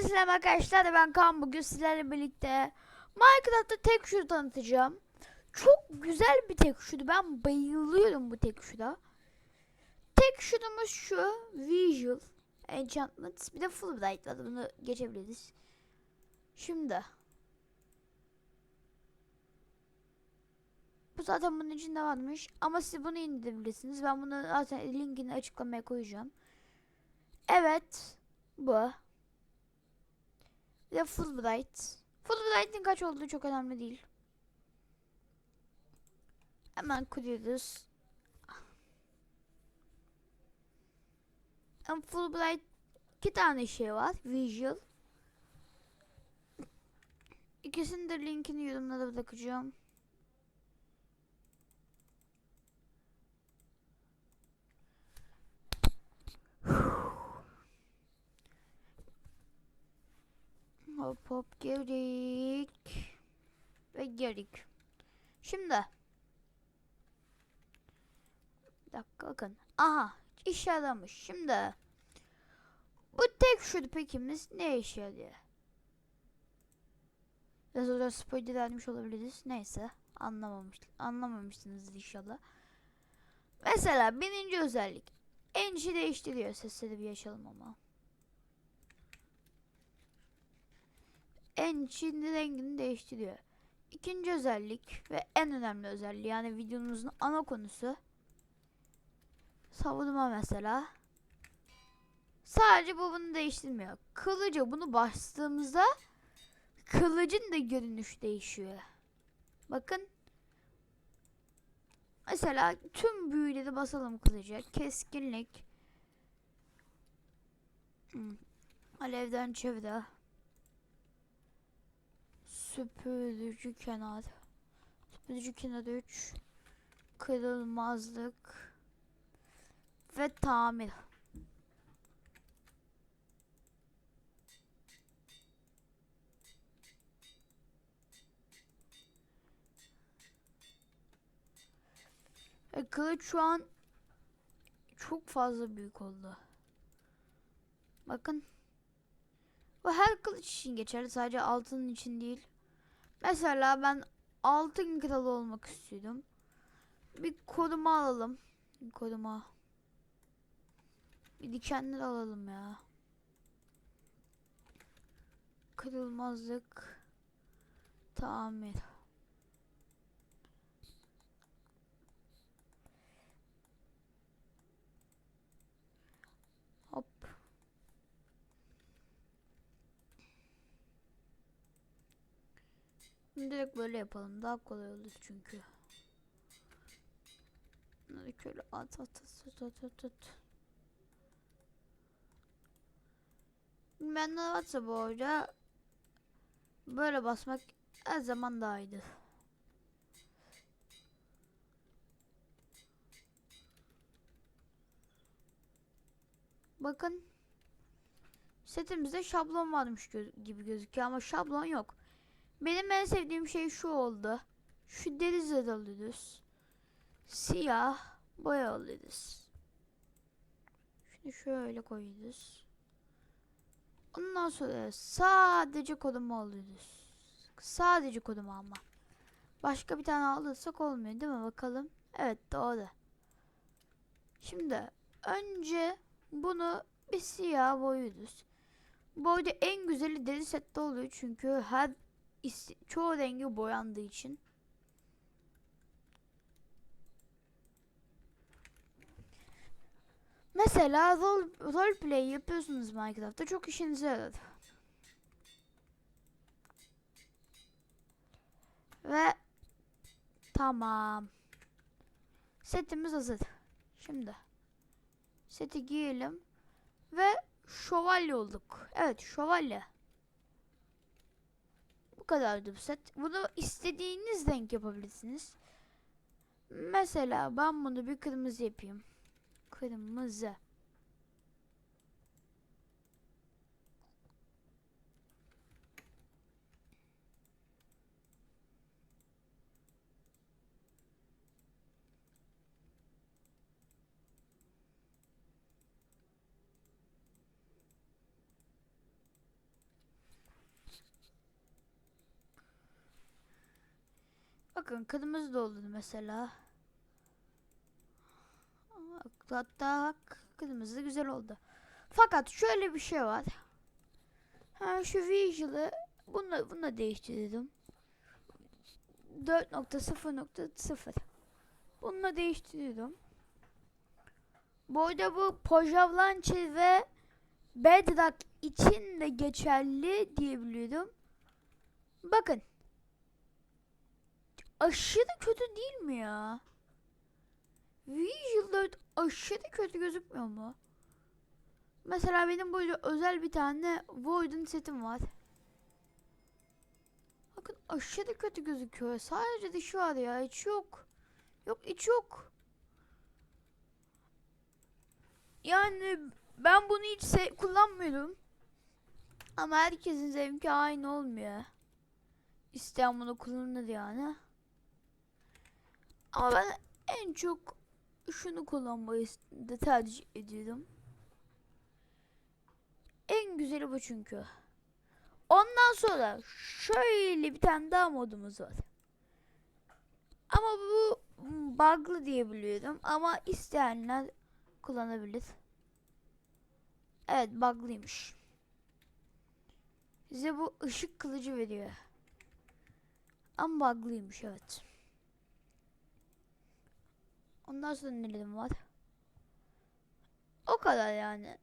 Hepinize selam arkadaşlar ben Kaan bugün sizlerle birlikte Minecraft'ta tek şunu tanıtacağım. Çok güzel bir tek şudu ben bayılıyorum bu tek şuda. Tek şudumuz şu Visual Enchantment bir de Fulbright var bunu geçebiliriz. Şimdi Bu zaten bunun içinde varmış ama siz bunu indirebilirsiniz. Ben bunu zaten linkini açıklamaya koyacağım. Evet. Bu. Bir de Fulbright. Fulbright'in kaç olduğu çok önemli değil. Hemen kuruyoruz. Ama Fulbright iki tane şey var. Visual. İkisinin de linkini yorumlara bırakacağım. Hop hop girdik. Ve girdik. Şimdi. Bir dakika bakın. Aha iş yaramış. Şimdi. Bu tek şu pekimiz ne işe yarıyor? Biraz orada spoiler vermiş olabiliriz. Neyse. Anlamamış, anlamamışsınız inşallah. Mesela birinci özellik. Enci değiştiriyor. Sesleri bir yaşalım ama. En çinli rengini değiştiriyor. İkinci özellik ve en önemli özelliği yani videomuzun ana konusu savunma mesela. Sadece bu bunu değiştirmiyor. Kılıcı bunu bastığımızda kılıcın da görünüş değişiyor. Bakın. Mesela tüm büyüleri basalım kılıca. Keskinlik. Hmm. Alevden çevre. Süpürücü kenar. Süpürücü kenar 3. Kırılmazlık. Ve tamir. E, kılıç şu an çok fazla büyük oldu. Bakın. Bu her kılıç için geçerli. Sadece altının için değil. Mesela ben altın kralı olmak istiyordum. Bir koruma alalım. Bir koruma. Bir dikenler alalım ya. Kırılmazlık. Tamir. Hop. Direkt böyle yapalım. Daha kolay olur çünkü. Bunları şöyle at at at at at at. Ben de varsa bu arada böyle basmak her zaman daha iyidir. Bakın setimizde şablon varmış gibi gözüküyor ama şablon yok. Benim en sevdiğim şey şu oldu. Şu deri zırh alıyoruz. Siyah boya alıyoruz. Şunu şöyle koyuyoruz. Ondan sonra sadece kodumu alıyoruz. Sadece kodumu ama. Başka bir tane alırsak olmuyor değil mi? Bakalım. Evet doğru. Şimdi önce bunu bir siyah boyuyoruz. Bu arada en güzeli deri sette oluyor çünkü her çoğu rengi boyandığı için. Mesela rol, roleplay yapıyorsunuz Minecraft'ta çok işinize yarar. Ve tamam. Setimiz hazır. Şimdi seti giyelim ve şövalye olduk. Evet şövalye kadardı bu set. Bunu istediğiniz renk yapabilirsiniz. Mesela ben bunu bir kırmızı yapayım. Kırmızı. Bakın kırmızı da oldu mesela. Hatta kırmızı güzel oldu. Fakat şöyle bir şey var. Ha şu visual'ı bununla, bununla değiştirdim. 4.0.0 Bununla değiştiriyorum. Bu arada bu Launcher ve Bedrock için de geçerli diyebiliyorum. Bakın. Aşırı kötü değil mi ya? Visual 4 aşırı kötü gözükmüyor mu? Mesela benim burada özel bir tane Void'un setim var. Bakın aşırı kötü gözüküyor. Sadece dışı var ya. İç yok. Yok iç yok. Yani ben bunu hiç kullanmıyorum. Ama herkesin zevki aynı olmuyor. İsteyen bunu kullanır yani. Ama ben en çok şunu kullanmayı da tercih ediyorum. En güzeli bu çünkü. Ondan sonra şöyle bir tane daha modumuz var. Ama bu bug'lı diyebiliyorum ama isteyenler kullanabilir. Evet bug'lıymış. Bize bu ışık kılıcı veriyor. Ama bug'lıymış evet. Ondan sonra nelerim var? O kadar yani.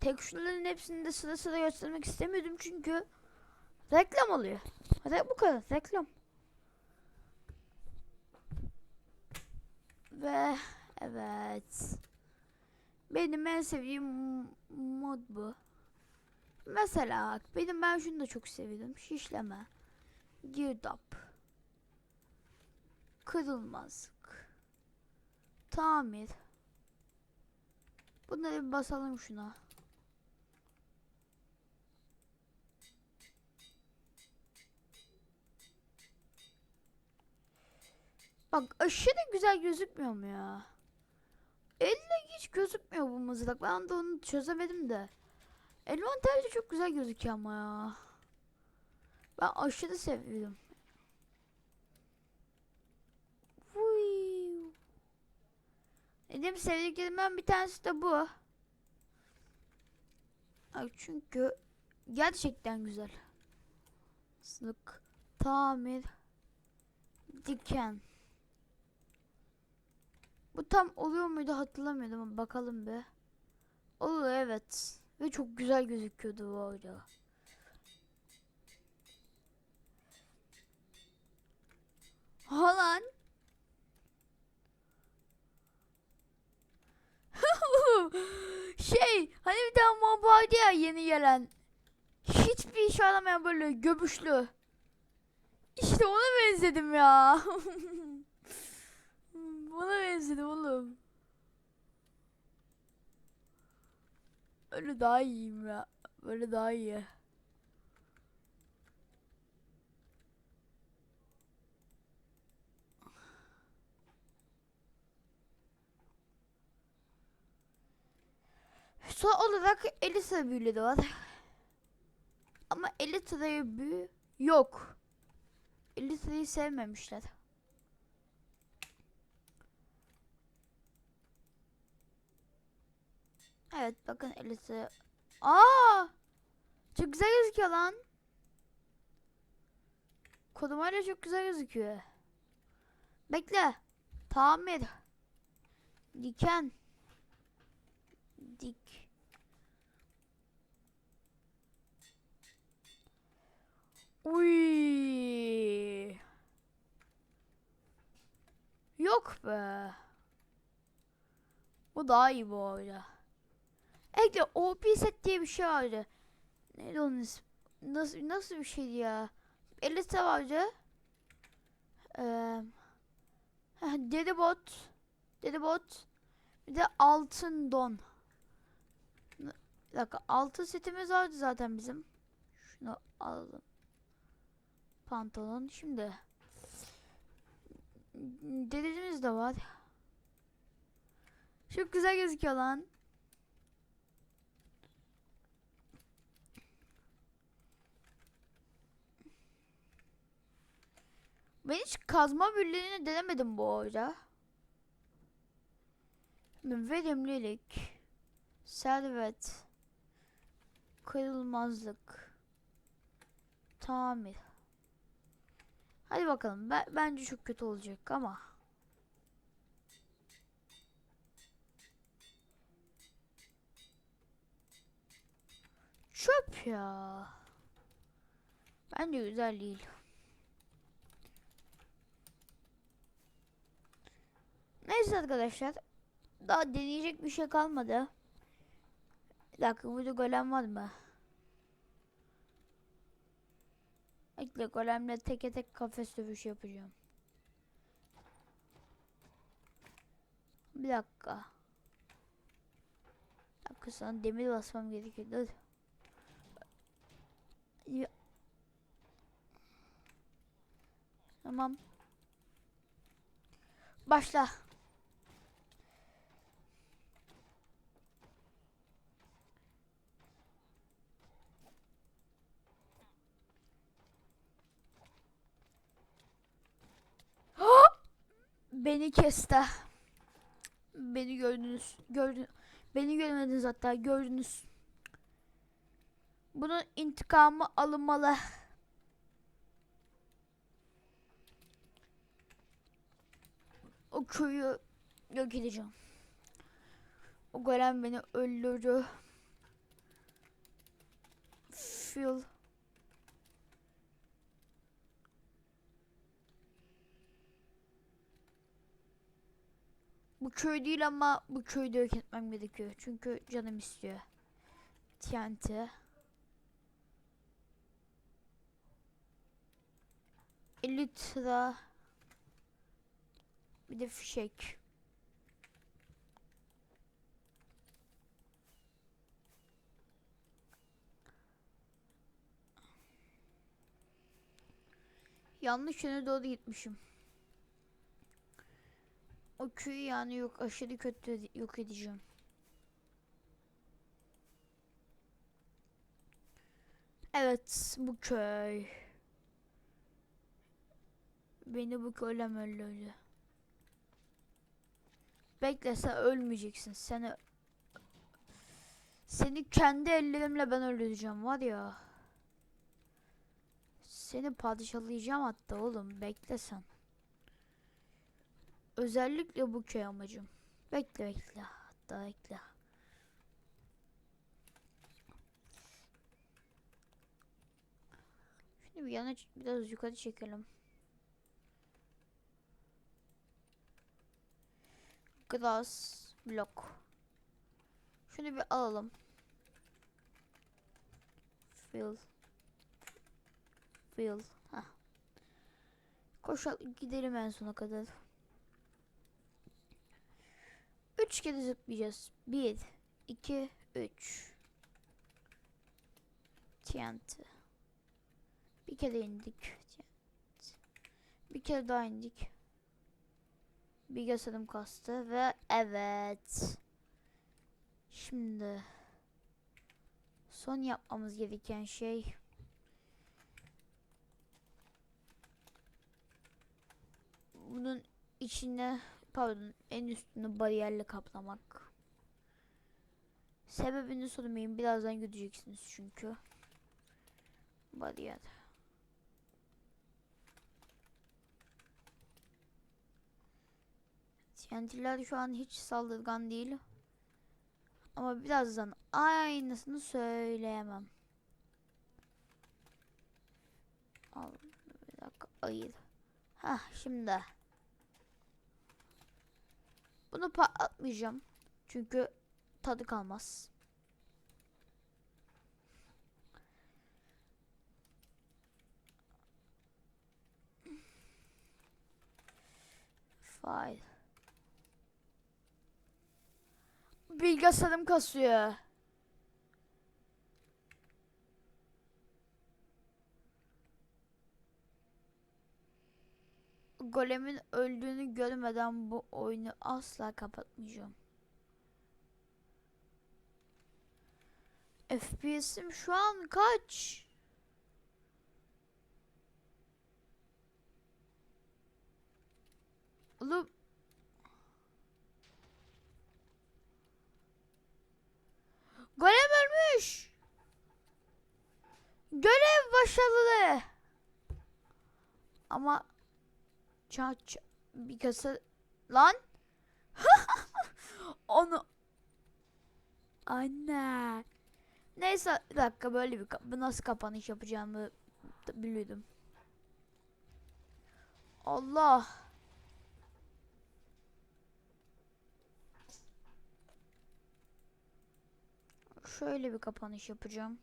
Tekstürlerin hepsini de sıra sıra göstermek istemiyordum çünkü reklam oluyor. Hadi bu kadar reklam. Ve evet. Benim en sevdiğim mod bu. Mesela benim ben şunu da çok seviyorum. Şişleme. Girdap. Kırılmazlık. Tamir. Bunları bir basalım şuna. Bak aşırı güzel gözükmüyor mu ya? Elle hiç gözükmüyor bu mızrak. Ben de onu çözemedim de. Envanterde çok güzel gözüküyor ama ya. Ben aşırı seviyorum. Dedim sevdiklerimden bir tanesi de bu. Ay çünkü gerçekten güzel. Sık, tamir, diken. Bu tam oluyor muydu hatırlamıyorum ama bakalım be. Oluyor evet. Ve çok güzel gözüküyordu bu arada. Halan. şey hani bir tane mob vardı ya yeni gelen. Hiçbir iş alamayan böyle göbüşlü. İşte ona benzedim ya. Bana benzedim oğlum. Öyle daha iyiyim ya. Böyle daha iyi. Son olarak Elisa büyülü de var. Ama Elisa'ya büyü yok. Elisa'yı sevmemişler. Evet bakın Elisa. Aa! Çok güzel gözüküyor lan. Kodumayla çok güzel gözüküyor. Bekle. Tamir. Diken. Uy. Yok be. Bu daha iyi bu arada. Ekle OP set diye bir şey vardı. Neydi onun ismi? Nasıl, nasıl bir şeydi ya? Elite vardı. Ee, Dedibot. Dedibot. Bir de altın don. Bir dakika altın setimiz vardı zaten bizim. Şunu alalım. Pantolon. Şimdi. Dedemiz de var. Çok güzel gözüküyor lan. Ben hiç kazma büyülerini denemedim bu oyunda. Verimlilik, servet, kırılmazlık, tamir. Hadi bakalım. Ben, bence çok kötü olacak ama. Çöp ya. Bence güzel değil. Neyse arkadaşlar. Daha deneyecek bir şey kalmadı. Bir dakika burada golem var mı? Bekle golemle teke tek kafes dövüşü yapacağım. Bir dakika. Bir dakika sana demir basmam gerekiyor. Dur. Ya. Tamam. Başla. Beni kesti. Beni gördünüz. Gördün. Beni görmediniz hatta gördünüz. Bunun intikamı alınmalı. O köyü yok edeceğim. O golem beni öldürdü. Phil. Bu köy değil ama bu köyü de yok etmem gerekiyor. Çünkü canım istiyor. TNT. Elytra. Bir de fişek. Yanlış yöne doğru gitmişim. O köyü yani yok aşırı kötü yok edeceğim. Evet bu köy. Beni bu golem öldürdü. Bekle sen ölmeyeceksin. Seni seni kendi ellerimle ben öldüreceğim var ya. Seni padişahlayacağım hatta oğlum bekle sen. Özellikle bu köy amacım. Bekle bekle. Hatta bekle. Şimdi bir yana biraz yukarı çekelim. Glass block. Şunu bir alalım. Fill. Fill. Heh. Koşalım gidelim en sona kadar. Üç kere zıplayacağız. Bir, iki, üç. TNT. Bir kere indik. Bir kere daha indik. Bir gösterim kastı ve evet. Şimdi son yapmamız gereken şey bunun içine pardon en üstünü bariyerle kaplamak. Sebebini sormayın birazdan göreceksiniz çünkü. Bariyer. TNT'ler şu an hiç saldırgan değil. Ama birazdan aynısını söyleyemem. Al bir dakika ayır. Hah şimdi. Bunu patlatmayacağım. Çünkü tadı kalmaz. File. Bilgisayarım kasıyor. Golemin öldüğünü görmeden bu oyunu asla kapatmayacağım. FPS'im şu an kaç? Oğlum. Golem ölmüş. Görev başarılı. Ama ça ça bir kasa. Lan! Onu anne. Neyse bir dakika böyle bir bu nasıl kapanış yapacağımı biliyordum Allah! Şöyle bir kapanış yapacağım.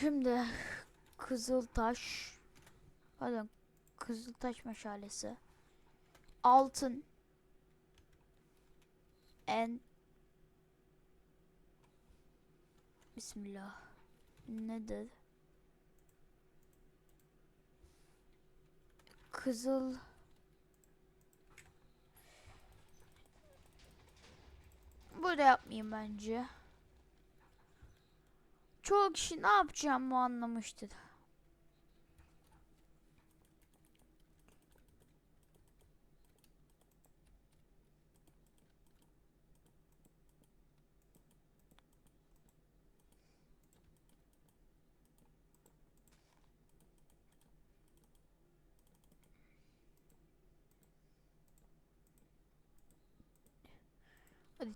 Şimdi kızıl taş pardon kızıl taş meşalesi. Altın. En. Bismillah. Nedir? Kızıl. Burada yapmayayım bence. Çoğu kişi ne yapacağımı anlamıştır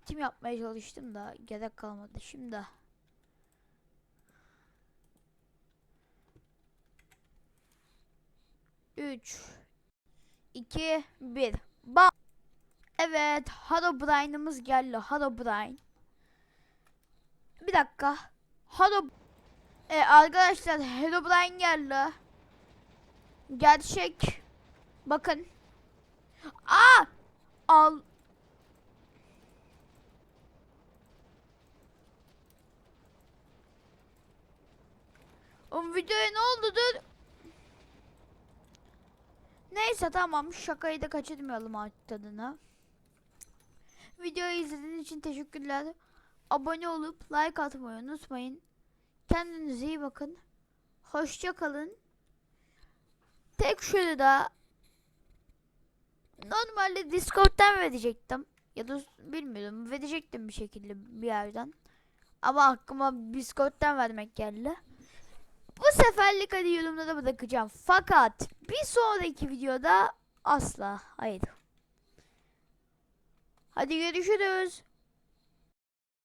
Tim yapmaya çalıştım da gerek kalmadı şimdi. Üç, iki, bir. Bam. Evet, Herobrine'ımız geldi. Herobrine. Bir dakika. Hero... E, arkadaşlar Herobrine geldi. Gerçek. Bakın. Aa! Al. Oğlum videoya ne oldu dur. Neyse tamam şakayı da kaçırmayalım artık tadına. Videoyu izlediğiniz için teşekkürler. Abone olup like atmayı unutmayın. Kendinize iyi bakın. Hoşça kalın. Tek şöyle daha normalde Discord'dan verecektim. Ya da bilmiyorum verecektim bir şekilde bir yerden. Ama aklıma Discord'dan vermek geldi. Bu seferlik hadi yorumlara bırakacağım. Fakat bir sonraki videoda asla hayır. Hadi görüşürüz.